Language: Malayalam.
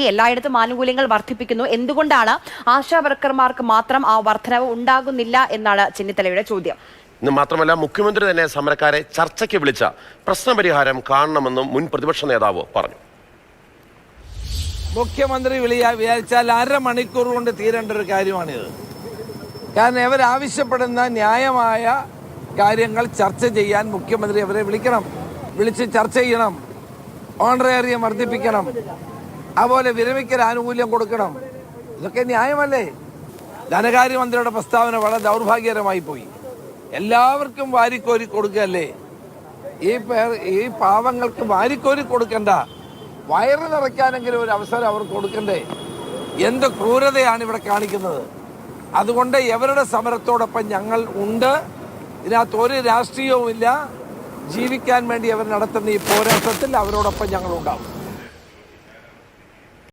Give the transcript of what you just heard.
എല്ലായിടത്തും ആനുകൂല്യങ്ങൾ വർദ്ധിപ്പിക്കുന്നു. എന്തുകൊണ്ടാണ് ആശാ വർക്കർമാർക്ക് മാത്രം ആ വർധനവ് ഉണ്ടാകുന്നില്ല എന്നാണ് ചെന്നിത്തലയുടെ ചോദ്യം. ഇന്ന് മാത്രമല്ല മുഖ്യമന്ത്രി തന്നെ സമരക്കാരെ ചർച്ചയ്ക്ക് വിളിച്ച പ്രശ്നപരിഹാരം കാണണമെന്നും മുൻ പ്രതിപക്ഷ നേതാവ് പറഞ്ഞു. മുഖ്യമന്ത്രി വിളിയാ വിചാരിച്ചാൽ അരമണിക്കൂർ കൊണ്ട് തീരേണ്ട ഒരു കാര്യമാണിത്. കാരണം ഇവരാവശ്യപ്പെടുന്ന ന്യായമായ കാര്യങ്ങൾ ചർച്ച ചെയ്യാൻ മുഖ്യമന്ത്രി അവരെ വിളിക്കണം. വിളിച്ച് ചർച്ച ചെയ്യണം. ഓണറേറിയം വർദ്ധിപ്പിക്കണം. അതുപോലെ വിരമിക്കൽ ആനുകൂല്യം കൊടുക്കണം. ഇതൊക്കെ ന്യായമല്ലേ? ധനകാര്യമന്ത്രിയുടെ പ്രസ്താവന വളരെ ദൗർഭാഗ്യകരമായി പോയി. എല്ലാവർക്കും വാരിക്കോരി കൊടുക്കല്ലേ? ഈ പേർ ഈ പാവങ്ങൾക്ക് വാരിക്കോരി കൊടുക്കണ്ട. വയറ് നിറയ്ക്കാനെങ്കിലും ഒരു അവസരം അവർക്ക് കൊടുക്കണ്ടേ? എന്ത് ക്രൂരതയാണ് ഇവിടെ കാണിക്കുന്നത്? അതുകൊണ്ട് എവരുടെ സമരത്തോടൊപ്പം ഞങ്ങൾ ഉണ്ട്? ഇതിനകത്ത് ഒരു രാഷ്ട്രീയവുമില്ല. ജീവിക്കാൻ വേണ്ടി അവർ നടത്തുന്ന ഈ പോരാട്ടത്തിൽ അവരോടൊപ്പം ഞങ്ങൾ ഉണ്ടാവും.